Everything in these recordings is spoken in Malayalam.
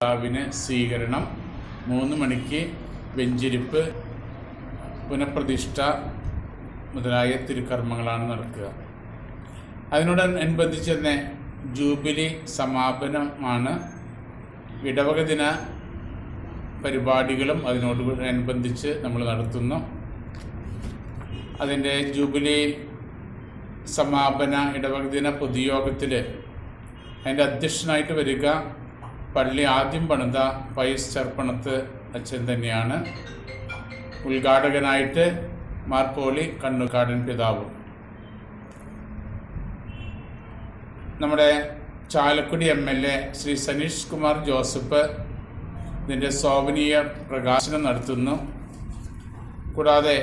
പിതാവിന് സ്വീകരണം. മൂന്ന് മണിക്ക് വെഞ്ചിരിപ്പ് പുനഃപ്രതിഷ്ഠ മുതലായ തിരുക്കർമ്മങ്ങളാണ് നടക്കുക. അതിനോടനുബന്ധിച്ച് തന്നെ ജൂബിലി സമാപനമാണ്. ഇടവക ദിന പരിപാടികളും അതിനോട് അനുബന്ധിച്ച് നമ്മൾ നടത്തുന്നു. അതിന്റെ ജൂബിലി സമാപന ഇടവക ദിന പൊതുയോഗത്തിൽ അതിന്റെ അധ്യക്ഷനായിട്ട് വരിക. പള്ളി ആദ്യം പണിത പൈസ് ചെർപ്പണത്ത് അച്ഛൻ തന്നെയാണ്. ഉദ്ഘാടകനായിട്ട് മാർപ്പോളി കണ്ണുകാടൻ പിതാവും. നമ്മുടെ Chalakudy M L A Shri Saneesh Kumar Joseph ഇതിന്റെ ശോഭനീയ പ്രകാശനം നടത്തുന്നു. കൂടാതെ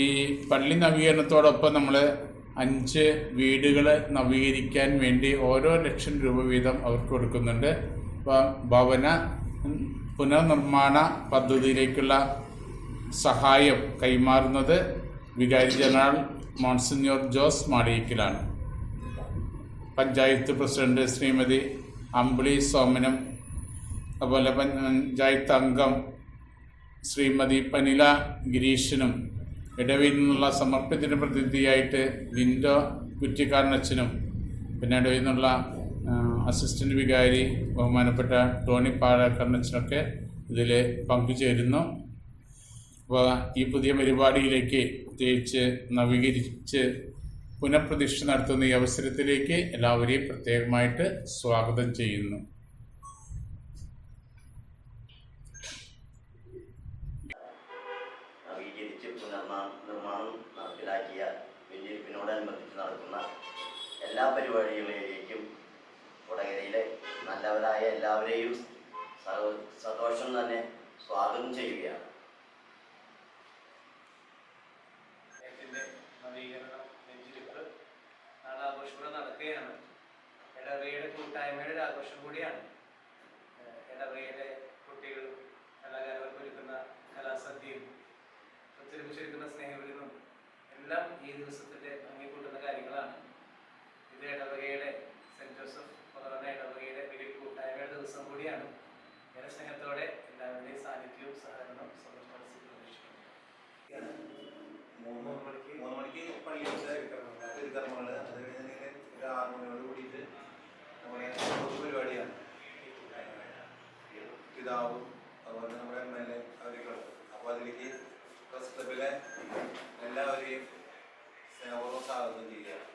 ഈ പള്ളി നവീകരണത്തോടൊപ്പം നമ്മൾ അഞ്ച് വീടുകൾ നവീകരിക്കാൻ വേണ്ടി ഓരോ ലക്ഷം രൂപ വീതം അവർക്ക് കൊടുക്കുന്നുണ്ട്. ഭവന പുനർനിർമ്മാണ പദ്ധതിയിലേക്കുള്ള സഹായം കൈമാറുന്നത് വികാരി ജനറൽ മോൺസിഞ്ഞോർ ജോസ് മാളിയിക്കലാണ്. പഞ്ചായത്ത് പ്രസിഡന്റ് ശ്രീമതി അമ്പിളി സോമനം അതുപോലെ പഞ്ചായത്ത് അംഗം ശ്രീമതി പനില ഗിരീഷനും ഇടവയിൽ നിന്നുള്ള സമർപ്പിതത്തിന് പ്രതിനിധിയായിട്ട് ലിൻഡോ കുറ്റിക്കാരനച്ഛനും പിന്നെ ഇടവയിൽ നിന്നുള്ള അസിസ്റ്റന്റ് വികാരി ബഹുമാനപ്പെട്ട ടോണി പാഴക്കർണച്ചനൊക്കെ ഇതിൽ പങ്കുചേരുന്നു. അപ്പോൾ ഈ പുതിയ പരിപാടിയിലേക്ക് പ്രത്യേകിച്ച് നവീകരിച്ച് പുനഃപ്രതിഷ്ഠ നടത്തുന്ന ഈ അവസരത്തിലേക്ക് എല്ലാവരെയും പ്രത്യേകമായിട്ട് സ്വാഗതം ചെയ്യുന്നു. നടപ്പിലാക്കിയ വെഞ്ചരിപ്പിനോടനുബന്ധിച്ച് നടക്കുന്ന എല്ലാ പരിപാടികളിലേക്കും കൊടകരയിലെ നല്ലവരായ എല്ലാവരെയും സന്തോഷം തന്നെ സ്വാഗതം ചെയ്യുകയാണ്. നവീകരണം നടക്കുകയാണ്. ഇടവയുടെ കൂട്ടായ്മയുടെ ഒരു ആഘോഷം കൂടിയാണ്. ഇടവയിലെ കുട്ടികളും കലാകാരന്മാർക്ക് ഒരുക്കുന്ന കലാസദ്യയും ഒത്തൊരുമിച്ചൊരുക്കുന്ന സ്നേഹവിരുന്നും എല്ലാം ഈ ദിവസത്തിന്റെ ഏറെ സ്നേഹത്തോടെ എല്ലാവരുടെയും സാന്നിധ്യവും സഹകരണം സന്തോഷം പ്രതീക്ഷിക്കുന്നു മൂന്ന് മണിക്ക് മൂന്ന് മണിക്ക് പള്ളിയിലത്തെ തിരുക്കർമ്മങ്ങൾ അത് കഴിഞ്ഞ് ഒരു ആറ് മണിയോട് കൂടിയിട്ട് നമ്മുടെ പരിപാടിയാണ്. പിതാവും അതുപോലെ നമ്മുടെ എം എൽ എ അവരൊക്കെ അപ്പോൾ അതിലേക്ക് പ്രസ് ക്ലബിലെ എല്ലാവരെയും സ്നേഹപൂർവം സ്വാഗതം ചെയ്യുകയാണ്.